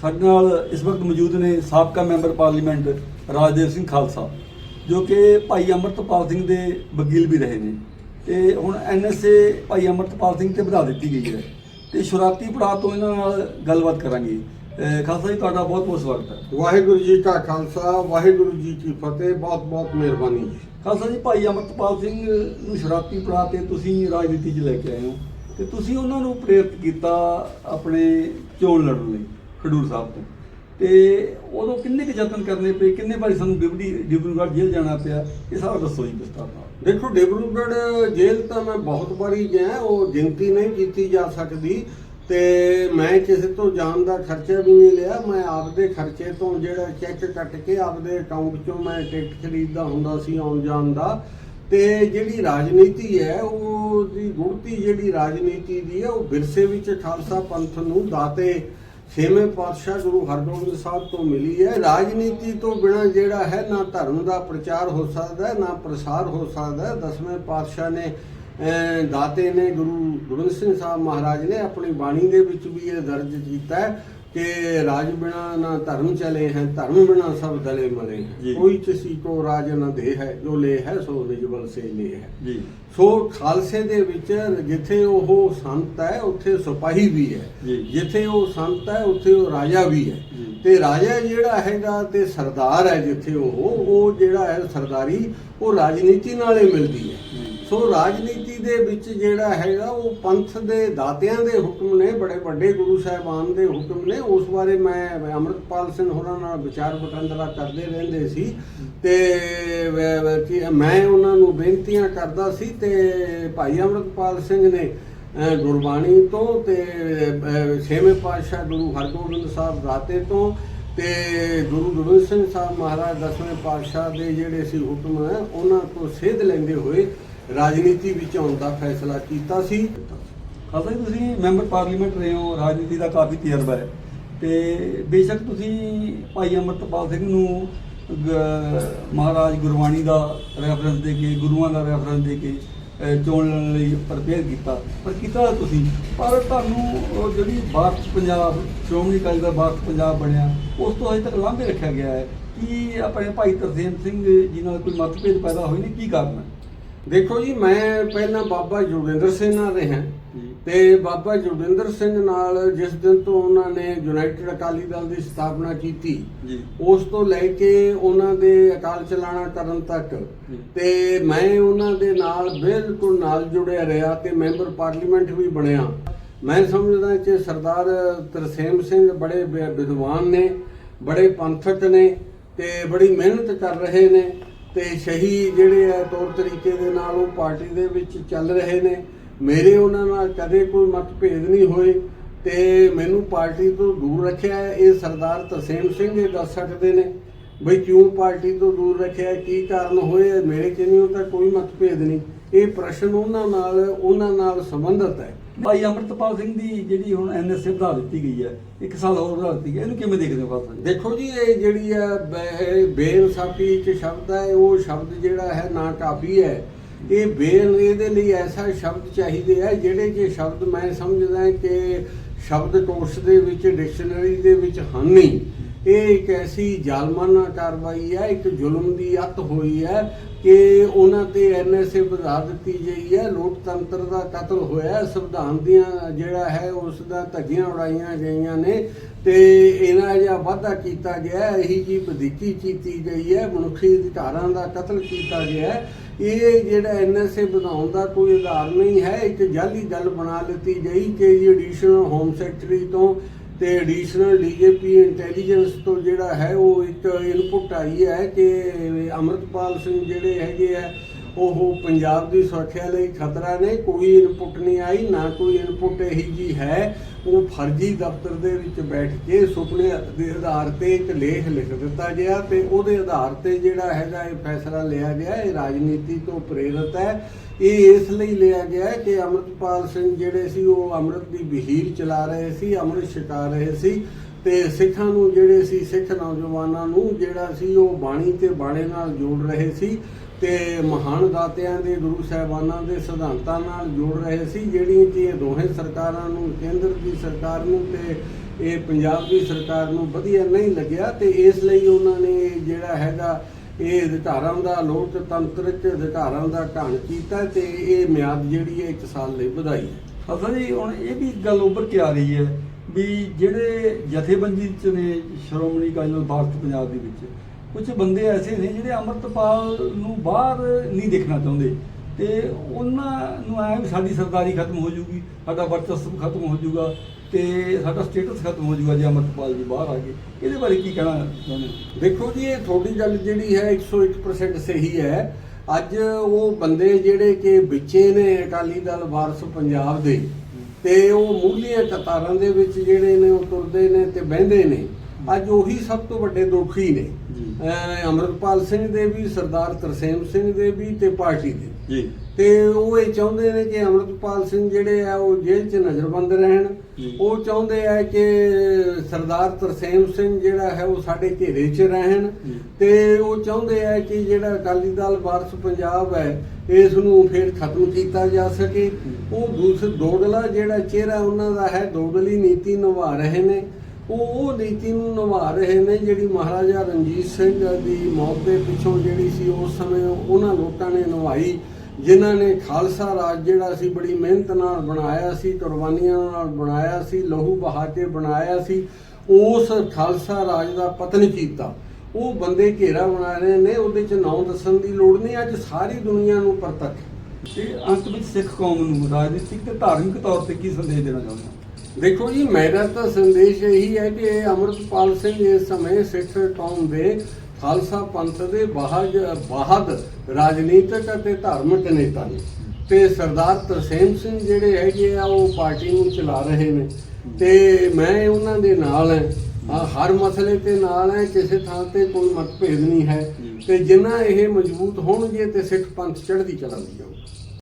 ਸਾਡੇ ਨਾਲ ਇਸ ਵਕਤ ਮੌਜੂਦ ਨੇ ਸਾਬਕਾ ਮੈਂਬਰ ਪਾਰਲੀਮੈਂਟ ਰਾਜਦੇਵ ਸਿੰਘ ਖਾਲਸਾ ਜੋ ਕਿ ਭਾਈ ਅਮਰਤਪਾਲ ਸਿੰਘ ਦੇ ਵਕੀਲ ਵੀ ਰਹੇ ਨੇ। ਤੇ ਹੁਣ ਐਨਐਸਏ ਭਾਈ ਅਮਰਤਪਾਲ ਸਿੰਘ ਤੇ ਵਧਾ ਦਿੱਤੀ ਗਈ ਹੈ। ਤੇ ਸ਼ੁਰਾਤੀ ਪੜਾਅ ਤੋਂ ਇਹਨਾਂ ਨਾਲ ਗੱਲਬਾਤ ਕਰਾਂਗੇ। ਖਾਲਸਾ ਜੀ ਤੁਹਾਡਾ ਬਹੁਤ ਬਹੁਤ ਸਵਾਗਤ ਹੈ। ਵਾਹਿਗੁਰੂ ਜੀ ਕਾ ਖਾਲਸਾ ਵਾਹਿਗੁਰੂ ਜੀ ਕੀ ਫਤਿਹ ਬਹੁਤ ਬਹੁਤ ਮਿਹਰਬਾਨੀ ਖਾਲਸਾ ਜੀ ਭਾਈ ਅਮਰਤਪਾਲ ਸਿੰਘ ਨੂੰ ਸ਼ਰਾਰਤੀ ਪੜਾਅ ਤੇ ਤੁਸੀਂ ਰਾਜਨੀਤੀ 'ਚ ਲੈ ਕੇ ਆਏ ਹੋ। ਤੇ ਤੁਸੀਂ ਉਹਨਾਂ ਨੂੰ ਪ੍ਰੇਰਿਤ ਕੀਤਾ ਆਪਣੇ ਚੋਣ ਲੜਨ ਲਈ, ਖਡੂਰ ਸਾਹਿਬ ਤੋਂ। ਤੇ ਉਦੋਂ ਕਿੰਨੇ ਕੁ ਯਤਨ ਕਰਨੇ ਪਏ, ਕਿੰਨੇ ਵਾਰੀ ਸਾਨੂੰ ਬਿਬੜੀ ਡਿਬਰੂਗੜ੍ਹ ਜੇਲ੍ਹ ਜਾਣਾ ਪਿਆ, ਇਹ ਸਾਰਾ ਦੱਸੋ ਜੀ ਵਿਸਤਾਰ ਨਾਲ ਦੇਖੋ ਡਿਬਰੂਗੜ੍ਹ ਜੇਲ੍ਹ ਤਾਂ ਮੈਂ ਬਹੁਤ ਵਾਰੀ ਗਿਆ, ਉਹ ਗਿਣਤੀ ਨਹੀਂ ਕੀਤੀ ਜਾ ਸਕਦੀ, ਤੇ ਮੈਂ ਕਿਸੇ ਤੋਂ ਜਾਣ ਦਾ ਖਰਚਾ ਵੀ ਨਹੀਂ ਲਿਆ, ਮੈਂ ਆਪਦੇ ਖਰਚੇ ਤੋਂ ਜਿਹੜਾ ਚੈੱਕ ਕੱਟ ਕੇ ਆਪਦੇ ਅਕਾਊਂਟ ਚੋਂ ਮੈਂ ਟਿਕਟ ਖਰੀਦਦਾ ਹੁੰਦਾ ਸੀ ਆਉਣ ਜਾਣ ਦਾ। ਤੇ ਜਿਹੜੀ ਰਾਜਨੀਤੀ ਹੈ ਉਹ ਦੀ ਗੁੜਤੀ ਜਿਹੜੀ ਰਾਜਨੀਤੀ ਦੀ ਹੈ, ਉਹ ਵਿਰਸੇ ਵਿੱਚ ਖਾਲਸਾ ਪੰਥ ਨੂੰ ਦਾਤੇ ਛੇਵੇਂ ਪਾਤਸ਼ਾਹ ਗੁਰੂ ਹਰਗੋਬਿੰਦ ਸਾਹਿਬ ਤੋਂ ਮਿਲੀ ਹੈ। ਰਾਜਨੀਤੀ ਤੋਂ ਬਿਨਾ ਜਿਹੜਾ ਹੈ, ਨਾ ਧਰਮ ਦਾ ਪ੍ਰਚਾਰ ਹੋ ਸਕਦਾ ਹੈ ਨਾ ਪ੍ਰਸਾਰ ਹੋ ਸਕਦਾ। ਹੈ ਦਸਵੇਂ ਪਾਤਸ਼ਾਹ ਨੇ ਦਾਤੇ ਨੇ ਗੁਰੂ ਗੋਬਿੰਦ ਸਿੰਘ ਸਾਹਿਬ ਮਹਾਰਾਜ ਨੇ ਆਪਣੀ ਬਾਣੀ ਦੇ ਵਿੱਚ ਵੀ ਇਹ ਦਰਜ ਕੀਤਾ ਹੈ। ਕਿ ਰਾਜ ਬਿਨਾ ਨਾ ਧਰਮ ਚਲੇ ਹੈ ਧਰਮ ਬਿਨਾ ਸਭ ਦਲੇ ਮਲੇ ਹੈ ਜੀ। ਕੋਈ ਕਿਸੇ ਕੋ ਰਾਜ ਨਾ ਦੇ ਹੈ ਜੋ ਲੈ ਹੈ ਸੋ ਨਿਜ ਬਲ ਸੇ ਲੈ ਹੈ ਜੀ ਸੋ ਖਾਲਸੇ ਦੇ ਵਿੱਚ ਜਿੱਥੇ ਉਹ ਸੰਤ ਹੈ ਉੱਥੇ ਸਿਪਾਹੀ ਵੀ ਹੈ। ਜਿੱਥੇ ਉਹ ਸੰਤ ਹੈ ਉੱਥੇ ਉਹ ਰਾਜਾ ਵੀ ਹੈ। ਤੇ ਰਾਜਾ ਜਿਹੜਾ ਹੈਗਾ ਤੇ ਸਰਦਾਰ ਹੈ ਜਿੱਥੇ ਉਹ ਉਹ ਜਿਹੜਾ ਹੈ ਸਰਦਾਰੀ ਉਹ ਰਾਜਨੀਤੀ ਨਾਲ ਮਿਲਦੀ ਹੈ। ਸੋ ਰਾਜਨੀਤੀ ਦੇ ਵਿੱਚ ਜਿਹੜਾ ਹੈਗਾ, ਉਹ ਪੰਥ ਦੇ ਦਾਤਿਆਂ ਦੇ ਹੁਕਮ ਨੇ, ਬੜੇ ਵੱਡੇ ਗੁਰੂ ਸਾਹਿਬਾਨ ਦੇ ਹੁਕਮ ਨੇ। ਉਸ ਬਾਰੇ ਮੈਂ ਮੈਂ ਅੰਮ੍ਰਿਤਪਾਲ ਸਿੰਘ ਹੋਰਾਂ ਨਾਲ ਵਿਚਾਰ ਵਟਾਂਦਰਾ ਕਰਦੇ ਰਹਿੰਦੇ ਸੀ। ਤੇ ਮੈਂ ਉਹਨਾਂ ਨੂੰ ਬੇਨਤੀਆਂ ਕਰਦਾ ਸੀ ਤੇ ਭਾਈ ਅੰਮ੍ਰਿਤਪਾਲ ਸਿੰਘ ਨੇ ਗੁਰਬਾਣੀ ਤੋਂ ਤੇ ਛੇਵੇਂ ਪਾਤਸ਼ਾਹ ਗੁਰੂ ਹਰਗੋਬਿੰਦ ਸਾਹਿਬ ਦਾਤੇ ਤੋਂ ਤੇ ਗੁਰੂ ਗੋਬਿੰਦ ਸਿੰਘ ਸਾਹਿਬ ਮਹਾਰਾਜ ਦਸਵੇਂ ਪਾਤਸ਼ਾਹ ਦੇ ਜਿਹੜੇ ਸੀ ਹੁਕਮ ਹੈ, ਉਹਨਾਂ ਤੋਂ ਸੇਧ ਲੈਂਦੇ ਹੋਏ ਰਾਜਨੀਤੀ ਵਿੱਚ ਆਉਣ ਦਾ ਫੈਸਲਾ ਕੀਤਾ ਸੀ। ਖਾਲਸਾ ਜੀ, ਤੁਸੀਂ ਮੈਂਬਰ ਪਾਰਲੀਮੈਂਟ ਰਹੇ ਹੋ, ਰਾਜਨੀਤੀ ਦਾ ਕਾਫੀ ਤਜਰਬਾ ਹੈ। ਤੇ ਬੇਸ਼ੱਕ ਤੁਸੀਂ ਭਾਈ ਅਮਰਤਪਾਲ ਸਿੰਘ ਨੂੰ ਮਹਾਰਾਜ ਗੁਰਬਾਣੀ ਦਾ ਰੈਫਰੈਂਸ ਦੇ ਕੇ, ਗੁਰੂਆਂ ਦਾ ਰੈਫਰੈਂਸ ਦੇ ਕੇ ਚੋਣ ਲੜਨ ਲਈ ਪ੍ਰਪੇਅਰ ਕੀਤਾ। ਪਰ ਕੀਤਾ ਤੁਸੀਂ। ਪਰ ਤੁਹਾਨੂੰ ਜਿਹੜੀ ਬਾਤ ਪੰਜਾਬ, ਸ਼੍ਰੋਮਣੀ ਅਕਾਲੀ ਦਾ ਬਾਤ ਪੰਜਾਬ ਬਣਿਆ, ਉਸ ਤੋਂ ਅਜੇ ਤੱਕ ਲਾਂਭੇ ਰੱਖਿਆ ਗਿਆ ਹੈ। ਕਿ ਆਪਣੇ ਭਾਈ ਤਰਸੇਮ ਸਿੰਘ ਜੀ ਨਾਲ ਕੋਈ ਮਤਭੇਦ ਪੈਦਾ ਹੋਏ ਨਹੀਂ ਕੀ ਕਾਰਨ ਹੈ? ਦੇਖੋ ਜੀ ਮੈਂ ਪਹਿਲਾਂ ਬਾਬਾ ਜੋਗਿੰਦਰ ਸਿੰਘ ਨਾਲ ਰਿਹਾ ਤੇ ਬਾਬਾ ਜੋਗਿੰਦਰ ਸਿੰਘ ਨਾਲ ਜਿਸ ਦਿਨ ਤੋਂ ਉਹਨਾਂ ਨੇ ਯੂਨਾਈਟਿਡ ਅਕਾਲੀ ਦਲ ਦੀ ਸਥਾਪਨਾ ਕੀਤੀ ਉਸ ਤੋਂ ਲੈ ਕੇ ਉਹਨਾਂ ਦੇ ਅਕਾਲ ਚਲਾਣਾ ਕਰਨ ਤੱਕ। ਤੇ ਮੈਂ ਉਹਨਾਂ ਦੇ ਨਾਲ ਬਿਲਕੁਲ ਨਾਲ ਜੁੜਿਆ ਰਿਹਾ ਤੇ ਮੈਂਬਰ ਪਾਰਲੀਮੈਂਟ ਵੀ ਬਣਿਆ। ਮੈਂ ਸਮਝਦਾ ਕਿ ਸਰਦਾਰ ਤਰਸੇਮ ਸਿੰਘ ਬੜੇ ਵਿਦਵਾਨ ਨੇ ਬੜੇ ਪੰਥਕ ਨੇ ਤੇ ਬੜੀ ਮਿਹਨਤ ਕਰ ਰਹੇ ਨੇ। ਤੇ ਸਹੀ ਜਿਹੜੇ ਆ ਤੌਰ ਤਰੀਕੇ ਦੇ ਨਾਲ ਉਹ ਪਾਰਟੀ ਦੇ ਵਿੱਚ ਚੱਲ ਰਹੇ ਨੇ। ਮੇਰੇ ਉਹਨਾਂ ਨਾਲ ਕਦੇ ਕੋਈ ਮਤਭੇਦ ਨਹੀਂ ਹੋਏ ਤੇ ਮੈਨੂੰ ਪਾਰਟੀ ਤੋਂ ਦੂਰ ਰੱਖਿਆ ਇਹ ਸਰਦਾਰ ਤਰਸੇਮ ਸਿੰਘ ਇਹ ਦੱਸ ਸਕਦੇ ਨੇ ਬਈ ਕਿਉਂ ਪਾਰਟੀ ਤੋਂ ਦੂਰ ਰੱਖਿਆ ਕੀ ਕਾਰਨ ਹੋਏ ਮੇਰੇ ਕਿਵੇਂ ਤਾਂ ਕੋਈ ਮਤਭੇਦ ਨਹੀਂ। ਇਹ ਪ੍ਰਸ਼ਨ ਉਹਨਾਂ ਨਾਲ ਉਹਨਾਂ ਨਾਲ ਸੰਬੰਧਿਤ ਹੈ। ਭਾਈ ਅਮਰਤਪਾਲ ਸਿੰਘ ਦੀ ਜਿਹੜੀ ਹੁਣ ਐਨਐਸਏ ਵਧਾ ਦਿੱਤੀ ਗਈ ਹੈ ਇੱਕ ਸਾਲ ਹੋਰ ਵਧਾ ਦਿੱਤੀ ਗਈ ਇਹਨੂੰ ਕਿਵੇਂ ਦੇਖਦੇ ਹੋ ਜੀ? ਦੇਖੋ ਜੀ ਇਹ ਜਿਹੜੀ ਹੈ ਬੇਇਨਸਾਫੀ ਇੱਕ ਸ਼ਬਦ ਹੈ ਉਹ ਸ਼ਬਦ ਜਿਹੜਾ ਹੈ ਨਾ ਕਾਫੀ ਹੈ। ਇਹ ਬੇਨ ਇਹਦੇ ਲਈ ਐਸਾ ਸ਼ਬਦ ਚਾਹੀਦੇ ਹੈ ਜਿਹੜੇ ਕਿ ਸ਼ਬਦ ਮੈਂ ਸਮਝਦਾ ਕਿ ਸ਼ਬਦ ਕੋਸ਼ ਦੇ ਵਿੱਚ ਡਿਕਸ਼ਨਰੀ ਦੇ ਵਿੱਚ ਹਨ ਨਹੀਂ ਇਹ ਇੱਕ ਐਸੀ ਜ਼ਾਲਮਾਨਾ ਕਾਰਵਾਈ ਹੈ ਇੱਕ ਜ਼ੁਲਮ ਦੀ ਅੱਤ ਹੋਈ ਹੈ ਕਿ ਉਹਨਾਂ ਤੇ ਐਨਐਸਏ ਵਧਾ ਦਿੱਤੀ ਗਈ ਹੈ। ਲੋਕਤੰਤਰ ਦਾ ਕਤਲ ਹੋਇਆ ਸੰਵਿਧਾਨ ਦੀਆਂ ਜਿਹੜਾ ਹੈ ਉਸ ਦਾ ਧੱਗੀਆਂ ਉਡਾਈਆਂ ਗਈਆਂ ਨੇ ਤੇ ਇਹਨਾਂ ਜਿਹਾ ਵਾਅਦਾ ਕੀਤਾ ਗਿਆ ਹੈ, ਇਹੀ ਜੀ ਵਧੀਕੀ ਕੀਤੀ ਗਈ ਹੈ। ਮਨੁੱਖੀ ਅਧਿਕਾਰਾਂ ਦਾ ਕਤਲ ਕੀਤਾ ਗਿਆ ਇਹ ਜਿਹੜਾ ਐਨਐਸਏ ਵਧਾਉਣ ਦਾ ਕੋਈ ਆਧਾਰ ਨਹੀਂ ਹੈ। ਇੱਕ ਜਾਲੀ ਗੱਲ ਬਣਾ ਲਿੱਤੀ ਗਈ ਕਿ ਜੀ ਐਡੀਸ਼ਨਲ ਹੋਮ ਸੈਕਟਰੀ ਤੋਂ ਤੇ ਐਡੀਸ਼ਨਲ ਡੀਜੀਪੀ ਇੰਟੈਲੀਜੈਂਸ ਤੋਂ ਜਿਹੜਾ ਹੈ ਉਹ ਇੱਕ ਇਨਪੁਟ ਆਈ ਹੈ ਕਿ ਅਮਰਤਪਾਲ ਸਿੰਘ ਜਿਹੜੇ ਹੈਗੇ ਆ ਉਹ ਪੰਜਾਬ ਦੀ ਸੁਰੱਖਿਆ ਲਈ ਖਤਰਾ ਨੇ, ਕੋਈ ਇਨਪੁਟ ਨਹੀਂ ਆਈ, ਨਾ ਕੋਈ ਇਨਪੁਟ ਇਹੀ ਜੀ ਹੈ। ਉਹ ਫਰਜ਼ੀ ਦਫ਼ਤਰ ਦੇ ਵਿੱਚ ਬੈਠ ਕੇ ਸੁਪਨੇ ਦੇ ਆਧਾਰ ਤੇ ਇੱਕ ਲੇਖ ਲਿਖ ਦਿੱਤਾ ਗਿਆ ਤੇ ਉਹਦੇ ਆਧਾਰ ਤੇ ਜਿਹੜਾ ਹੈਗਾ ਇਹ ਫੈਸਲਾ ਲਿਆ ਗਿਆ, ਇਹ ਰਾਜਨੀਤੀ ਤੋਂ ਪ੍ਰੇਰਿਤ ਹੈ। ਇਹ ਇਸ ਲਈ ਲਿਆ ਗਿਆ ਕਿ ਅਮਰਤਪਾਲ ਸਿੰਘ ਜਿਹੜੇ ਸੀ, ਉਹ ਅੰਮ੍ਰਿਤ ਦੀ ਬਹੀਰ ਚਲਾ ਰਹੇ ਸੀ, ਅੰਮ੍ਰਿਤ ਛਕਾ ਰਹੇ ਸੀ ਤੇ ਸਿੱਖਾਂ ਨੂੰ ਜਿਹੜੇ ਸੀ, ਸਿੱਖ ਨੌਜਵਾਨਾਂ ਨੂੰ ਜਿਹੜਾ ਸੀ, ਉਹ ਬਾਣੀ ਤੇ ਬਾਣੇ ਨਾਲ ਜੋੜ ਰਹੇ ਸੀ। ਤੇ ਮਹਾਨ ਦਾਤਿਆਂ ਦੇ, ਗੁਰੂ ਸਾਹਿਬਾਨਾਂ ਦੇ ਸਿਧਾਂਤਾਂ ਨਾਲ ਜੋੜ ਰਹੇ ਸੀ, ਜਿਹੜੀਆਂ ਕਿ ਇਹ ਦੋਹੇ ਸਰਕਾਰਾਂ ਨੂੰ, ਕੇਂਦਰ ਦੀ ਸਰਕਾਰ ਨੂੰ ਤੇ ਇਹ ਪੰਜਾਬ ਦੀ ਸਰਕਾਰ ਨੂੰ ਵਧੀਆ ਨਹੀਂ ਲੱਗਿਆ ਤੇ ਇਸ ਲਈ ਉਹਨਾਂ ਨੇ ਜਿਹੜਾ ਹੈਗਾ ਇਹ ਅਧਿਕਾਰਾਂ ਦਾ ਲੋਕਤੰਤਰਿਕ ਅਧਿਕਾਰਾਂ ਦਾ ਘਾਣ ਕੀਤਾ ਤੇ ਇਹ ਮਿਆਦ ਜਿਹੜੀ ਹੈ 1 ਸਾਲ ਲਈ ਵਧਾਈ ਹੈ। ਅਸਲ ਜੀ, ਹੁਣ ਇਹ ਵੀ ਗੱਲ ਉੱਭਰ ਕੇ ਆ ਰਹੀ ਹੈ ਵੀ ਜਿਹੜੇ ਜਥੇਬੰਦੀ ਚ ਨੇ ਸ਼੍ਰੋਮਣੀ ਅਕਾਲੀ ਦਲ ਭਾਰਤ ਪੰਜਾਬ ਦੇ ਵਿੱਚ ਕੁਝ ਬੰਦੇ ਐਸੇ ਨੇ ਜਿਹੜੇ ਅੰਮ੍ਰਿਤਪਾਲ ਨੂੰ ਬਾਹਰ ਨਹੀਂ ਦੇਖਣਾ ਚਾਹੁੰਦੇ। ਤੇ ਉਹਨਾਂ ਨੂੰ ਐ ਵੀ ਸਾਡੀ ਸਰਦਾਰੀ ਖਤਮ ਹੋ ਜੂਗੀ, ਸਾਡਾ ਵਰਚਸਵ ਖਤਮ ਹੋ ਜੂਗਾ ਤੇ ਸਾਡਾ ਸਟੇਟਸ ਖਤਮ ਹੋ ਜੂਗਾ ਜੇ ਅੰਮ੍ਰਿਤਪਾਲ ਜੀ ਬਾਹਰ ਆ ਗਏ। ਇਹਦੇ ਬਾਰੇ ਕੀ ਕਹਿਣਾ ਚਾਹੁੰਦੇ ਹੋ? ਦੇਖੋ ਜੀ, ਇਹ ਤੁਹਾਡੀ ਗੱਲ ਜਿਹੜੀ ਹੈ 101% ਸਹੀ ਹੈ। ਅੱਜ ਉਹ ਬੰਦੇ ਜਿਹੜੇ ਕਿ ਵਿੱਚੇ ਨੇ ਅਕਾਲੀ ਦਲ ਵਾਰਸ ਪੰਜਾਬ ਦੇ, ਤੇ ਉਹ ਮੂਲੀਆਂ ਕਤਾਰਾਂ ਦੇ ਵਿੱਚ ਜਿਹੜੇ ਨੇ, ਉਹ ਤੁਰਦੇ ਨੇ ਤੇ ਬਹਿੰਦੇ ਨੇ। ਅੱਜ ਉਹੀ ਸਭ ਤੋਂ ਵੱਡੇ ਦੋਖੀ ਨੇ। ਅੰਮ੍ਰਿਤਪਾਲ ਸਿੰਘ ਦੇ ਵੀ ਸਰਦਾਰ ਤਰਸੇਮ ਸਿੰਘ ਦੇ ਵੀ ਤੇ ਪਾਰਟੀ ਦੇ। ਜੀ। ਤੇ ਉਹ ਇਹ ਚਾਹੁੰਦੇ ਨੇ ਕਿ ਅੰਮ੍ਰਿਤਪਾਲ ਸਿੰਘ ਜਿਹੜੇ ਆ ਉਹ ਜੇਲ੍ਹ 'ਚ ਨਜ਼ਰਬੰਦ ਰਹਿਣ। ਉਹ ਚਾਹੁੰਦੇ ਆ ਕਿ ਸਰਦਾਰ ਤਰਸੇਮ ਸਿੰਘ ਜਿਹੜਾ ਹੈ ਉਹ ਸਾਡੇ ਘੇਰੇ 'ਚ ਰਹਿਣ। ਤੇ ਉਹ ਚਾਹੁੰਦੇ ਆ ਕਿ ਜਿਹੜਾ ਅਕਾਲੀ ਦਲ ਵਾਰਸ ਪੰਜਾਬ ਹੈ ਇਸ ਨੂੰ ਫਿਰ ਖਤਮ ਕੀਤਾ ਜਾ ਸਕੇ। ਉਹ ਦੂਸਰਾ ਦੋਗਲਾ ਜਿਹੜਾ ਚਿਹਰਾ ਉਹਨਾਂ ਦਾ ਹੈ ਦੋਗਲੀ ਨੀਤੀ ਨਿਭਾ ਰਹੇ ਨੇ। ਉਹ ਉਹ ਨੀਤੀ ਨੂੰ ਨਿਭਾ ਰਹੇ ਨੇ ਜਿਹੜੀ ਮਹਾਰਾਜਾ ਰਣਜੀਤ ਸਿੰਘ ਦੀ ਮੌਤ ਦੇ ਪਿੱਛੋਂ ਜਿਹੜੀ ਸੀ ਉਸ ਸਮੇਂ ਉਹਨਾਂ ਲੋਕਾਂ ਨੇ ਨਿਭਾਈ, ਜਿਨ੍ਹਾਂ ਨੇ ਖਾਲਸਾ ਰਾਜ ਜਿਹੜਾ ਸੀ ਬੜੀ ਮਿਹਨਤ ਨਾਲ ਬਣਾਇਆ ਸੀ, ਕੁਰਬਾਨੀਆਂ ਨਾਲ ਬਣਾਇਆ ਸੀ, ਲਹੂ ਬਹਾ ਕੇ ਬਣਾਇਆ ਸੀ, ਉਸ ਖਾਲਸਾ ਰਾਜ ਦਾ ਪਤਨ ਕੀਤਾ ਉਹ ਬੰਦੇ ਘੇਰਾ ਬਣਾ ਰਹੇ ਨੇ, ਉਹਦੇ ਚ ਨਾਂ ਦੱਸਣ ਦੀ ਲੋੜ ਨਹੀਂ, ਅੱਜ ਸਾਰੀ ਦੁਨੀਆ ਨੂੰ ਪ੍ਰਤੱਖ ਹੈ। ਤੇ ਅੰਤ ਵਿੱਚ ਸਿੱਖ ਕੌਮ ਨੂੰ ਰਾਜਨੀਤਿਕ ਤੇ ਧਾਰਮਿਕ ਤੌਰ ਤੇ ਕੀ ਸੰਦੇਸ਼ ਦੇਣਾ ਚਾਹੁੰਦੇ ਦੇਖੋ ਜੀ ਮੇਰਾ ਤਾਂ ਸੰਦੇਸ਼ ਇਹੀ ਹੈ ਕਿ ਇਹ ਅਮਰਤਪਾਲ ਸਿੰਘ ਇਸ ਸਮੇਂ ਸਿੱਖ ਕੌਮ ਦੇ ਖਾਲਸਾ ਪੰਥ ਦੇ ਬਾਹਜ ਬਾਹਦ ਰਾਜਨੀਤਿਕ ਅਤੇ ਧਾਰਮਿਕ ਨੇਤਾ ਨੇ। ਤੇ ਸਰਦਾਰ ਤਰਸੇਮ ਸਿੰਘ ਜਿਹੜੇ ਹੈਗੇ ਆ ਉਹ ਪਾਰਟੀ ਨੂੰ ਚਲਾ ਰਹੇ ਨੇ। ਤੇ ਮੈਂ ਉਹਨਾਂ ਦੇ ਨਾਲ ਹਾਂ। ਹਰ ਮਸਲੇ ਤੇ ਨਾਲ ਹੈ ਕਿਸੇ ਥਾਂ ਤੇ ਕੋਈ ਮਤਭੇਦ ਨਹੀਂ ਹੈ। ਤੇ ਜਿੰਨਾ ਇਹ ਮਜ਼ਬੂਤ ਹੋਣਗੇ ਤੇ ਸਿੱਖ ਪੰਥ ਚੜ੍ਹਦੀ ਦੀ ਜਾਊਗਾ।